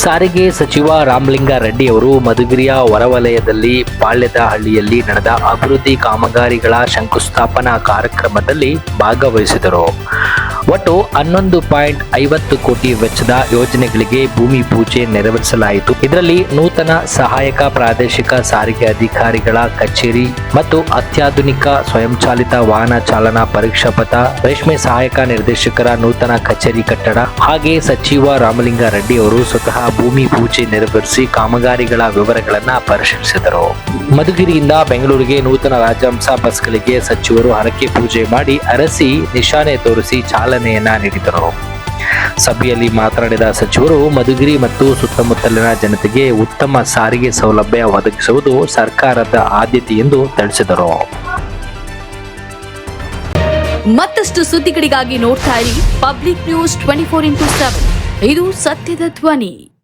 ಸಾರಿಗೆ ಸಚಿವ ರಾಮಲಿಂಗ ರೆಡ್ಡಿ ಅವರು ಮಧುಗಿರಿಯ ಹೊರವಲಯದಲ್ಲಿ ಪಾಳ್ಯದ ಹಳ್ಳಿಯಲ್ಲಿ ನಡೆದ ಅಭಿವೃದ್ಧಿ ಕಾಮಗಾರಿಗಳ ಶಂಕುಸ್ಥಾಪನಾ ಕಾರ್ಯಕ್ರಮದಲ್ಲಿ ಭಾಗವಹಿಸಿದರು. ಒಟ್ಟು ಹನ್ನೊಂದು ಪಾಯಿಂಟ್ ಐವತ್ತು ಕೋಟಿ ವೆಚ್ಚದ ಯೋಜನೆಗಳಿಗೆ ಭೂಮಿ ಪೂಜೆ ನೆರವೇರಿಸಲಾಯಿತು. ಇದರಲ್ಲಿ ನೂತನ ಸಹಾಯಕ ಪ್ರಾದೇಶಿಕ ಸಾರಿಗೆ ಅಧಿಕಾರಿಗಳ ಕಚೇರಿ ಮತ್ತು ಅತ್ಯಾಧುನಿಕ ಸ್ವಯಂಚಾಲಿತ ವಾಹನ ಚಾಲನಾ ಪರೀಕ್ಷಾ ಪಥ, ರೇಷ್ಮೆ ಸಹಾಯಕ ನಿರ್ದೇಶಕರ ನೂತನ ಕಚೇರಿ ಕಟ್ಟಡ, ಹಾಗೆ ಸಚಿವ ರಾಮಲಿಂಗ ರೆಡ್ಡಿ ಅವರು ಸ್ವತಃ ಭೂಮಿ ಪೂಜೆ ನೆರವೇರಿಸಿ ಕಾಮಗಾರಿಗಳ ವಿವರಗಳನ್ನು ಪರಿಶೀಲಿಸಿದರು. ಮಧುಗಿರಿಯಿಂದ ಬೆಂಗಳೂರಿಗೆ ನೂತನ ರಾಜಹಂಸ ಬಸ್ಗಳಿಗೆ ಸಚಿವರು ಹರಕೆ ಪೂಜೆ ಮಾಡಿ ಅರಸಿ ನಿಶಾನೆ ತೋರಿಸಿ ಚಾಲನೆಯನ್ನ ನೀಡಿದರು. ಸಭೆಯಲ್ಲಿ ಮಾತನಾಡಿದ ಸಚಿವರು, ಮಧುಗಿರಿ ಮತ್ತು ಸುತ್ತಮುತ್ತಲಿನ ಜನತೆಗೆ ಉತ್ತಮ ಸಾರಿಗೆ ಸೌಲಭ್ಯ ಒದಗಿಸುವುದು ಸರ್ಕಾರದ ಆದ್ಯತೆ ಎಂದು ತಿಳಿಸಿದರು. ಮತ್ತಷ್ಟು ಸುದ್ದಿಗಳಿಗಾಗಿ ನೋಡ್ತಾ ಇರಿ Public News twenty four into seven. ಇದು ಸತ್ಯದ ಧ್ವನಿ.